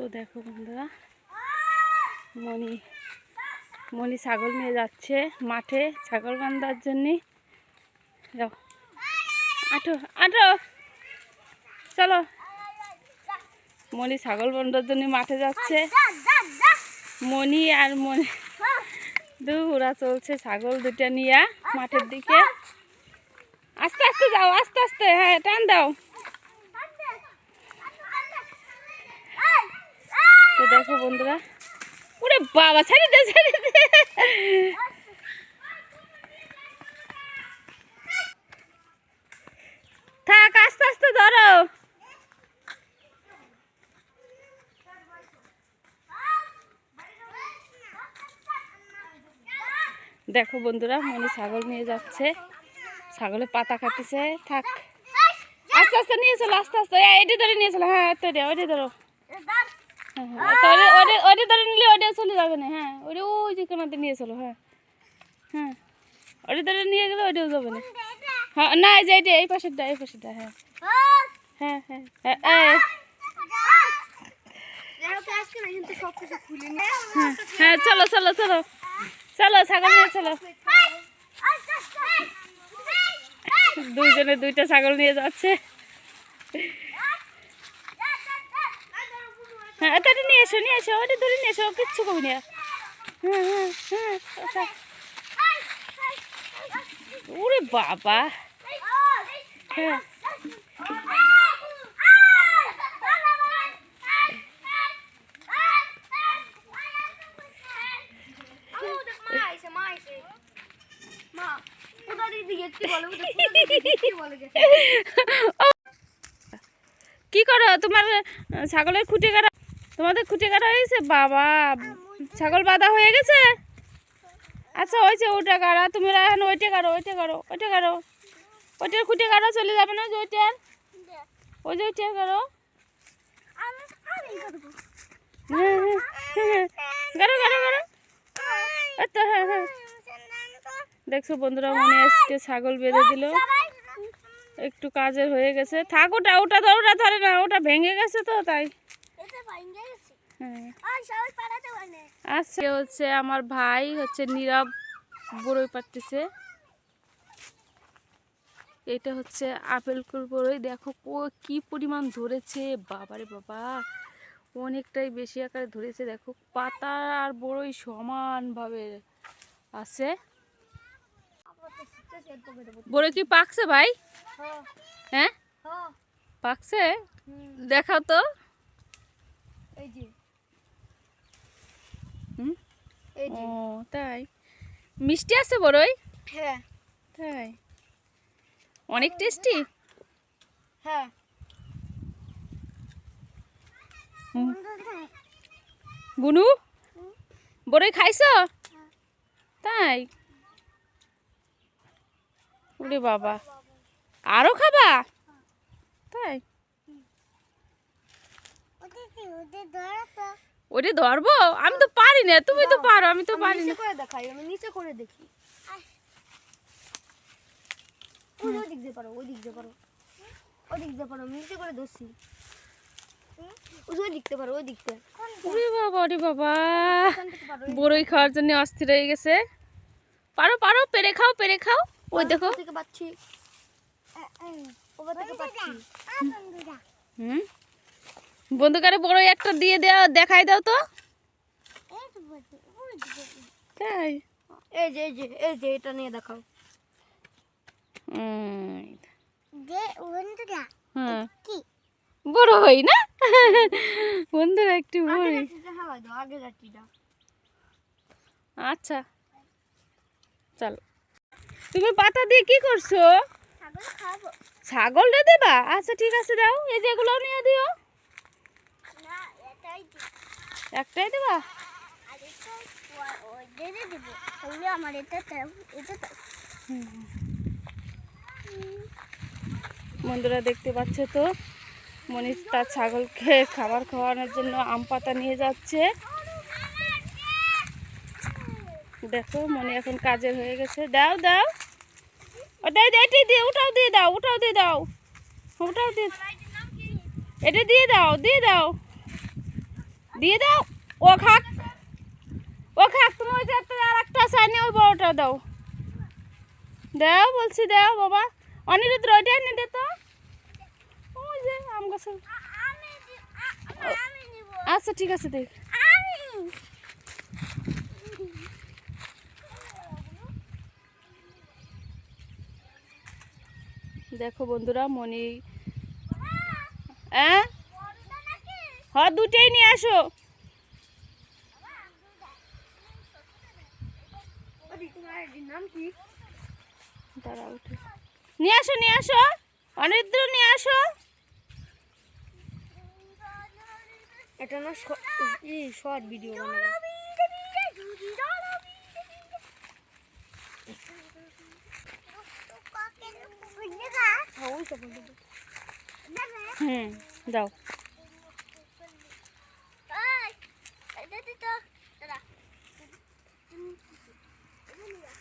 তো দেখো বন্ধুরা, মণি মণি ছাগল নিয়ে যাচ্ছে মাঠে ছাগল বান্ধার জন্যে। যাও। আঠো আটো চলো। মণি ছাগল বান্ধার জন্য মাঠে যাচ্ছে। মণি আর মণি দু ওরা চলছে ছাগল দুটা নিয়ে মাঠের দিকে। আস্তে আস্তে যাও, আস্তে আস্তে। হ্যাঁ টান দাও। তো দেখো বন্ধুরা, ওরে বাবা, ছেড়ে দে ছেড়ে দে। থাক, আস্তে আস্তে ধরো। দেখো বন্ধুরা, মনে ছাগল নিয়ে যাচ্ছে। ছাগলে পাতা কাটতেছে। থাক। আস্তে আস্তে নিয়ে চলো, আস্তে আস্তে। এটি ধরে নিয়ে চলো। হ্যাঁ ওইটি ধরো। ধরে নিলে যাবে না হ্যাঁ। ওই যে নিয়ে চলো হ্যাঁ। হ্যাঁ। নিয়ে গেলে না। হ্যাঁ না যে এই পাশেরটা এই পাশেরটা হ্যাঁ। হ্যাঁ হ্যাঁ হ্যাঁ হ্যাঁ হ্যাঁ চলো চলো চলো। চলো, ছাগল নিয়ে চলো। দুইজনে দুইটা ছাগল নিয়ে যাচ্ছে। হ্যাঁ তাহলে নিয়ে এসো নিয়ে এসো, ওটা ধরে নিয়ে এসো, কিচ্ছু কবি না। হ্যাঁ হ্যাঁ হ্যাঁ। ওরে বাবা। হ্যাঁ। কি করো? তোমার ছাগলের খুঁটে কাটা তোমাদের খুঁটে কাটা হয়েছে? বাবা, ছাগল বাঁধা হয়ে গেছে? আচ্ছা হয়েছে ওটা কাটা তুমি এখন ওইটা কাটো ওইটা কাটো ওইটা কাটো ওইটার খুঁটে কাটা চলে যাবে না যে ওই যে ওইটার কাটো হ্যাঁ হ্যাঁ হ্যাঁ কাটো কাটো কাটো আচ্ছা হ্যাঁ হ্যাঁ। দেখছ বন্ধুরা, মনে আজকে ছাগল বেঁধে দিল। একটু কাজের হয়ে গেছে। থাক, ওটা ওটা ধর, ওটা ধরে না, ওটা ভেঙে গেছে তো, তাই। আজকে হচ্ছে আমার ভাই হচ্ছে নীরব বড়ই পারতেছে। এটা হচ্ছে আপেল কুল বড়ই। দেখো কি পরিমাণ ধরেছে বাবারে বাবা। অনেকটাই বেশি আকারে ধরেছে। দেখো পাতা আর বড়ই সমানভাবে আছে। বড়ই কি পাকছে ভাই? হ্যাঁ। পাকছে? দেখাও তো। হুম? ও তাই। মিষ্টি আছে বড়ই? হ্যাঁ। তাই। অনেক টেস্টি? হ্যাঁ। বুনু বড়ই খাইছ? তাই? ওরে বাবা। আরও খাবা? তাই? ওরে ধরবো? আমি তো পারি না তুমি তো পারো আমি তো পারি না। করে দেখাই আমি নিচে করে দেখি। ওই ওই দিক দিয়ে পারো ওই দিক দিয়ে পারো। ওই দিক দিয়ে পারো নিচে করে ধরছি। ওই পারো ওই দিকতে। ওরে বাবা ওরে বাবা। বড়ই খাওয়ার জন্য অস্থির হয়ে গেছে। পারো পারো পেরে খাও পেরে খাও। ওই দেখো। ওপর থেকে পাচ্ছি। ওপর থেকে পাচ্ছি। হুম? বন্ধুকারে বড়ই একটা দিয়ে দেওয়া দেখাই দাও তো। তাই? এই যে এই যে এই যে এটা নিয়ে দেখাও। হ্যাঁ। বড় হই না? বন্ধুরা একটু আচ্ছা। চল। তুমি পাতা দিয়ে কি করছ? খাব। ছাগলটা দেবা? আচ্ছা ঠিক আছে দাও। এই যেগুলো নিয়ে দিও। একটাই দেবা? আমার বন্ধুরা দেখতে পাচ্ছ তো, মনীষ তার ছাগলকে খাবার খাওয়ানোর জন্য আম পাতা নিয়ে যাচ্ছে। দেখো, মনে এখন কাজের হয়ে গেছে। দাও দাও। ওটাই এটাই দিয়ে ওটাও দিয়ে দাও ওটাও দিয়ে দাও। ওটাও দিয়ে এটা দিয়ে দাও দিয়ে দাও। দিয়ে দাও ও খাক। ও খাক তুমি ওই যে আর একটা সাইনে ওই বড়টা দাও। দাও বলছি দাও বাবা। অনিরুদ্র ওইটা এনে দে তো। ওই যে আম গাছে আচ্ছা ঠিক আছে দেখ। দেখো বন্ধুরা মনি হ্যাঁ? হ্যাঁ দুটেই নিয়ে আসো। নিয়ে আসো নিয়ে আসো। অনিদ্র নিয়ে আসো। এটা না শর্ট ভিডিও হ্যাঁ হুম দাও। 等等等等真真不行我又没有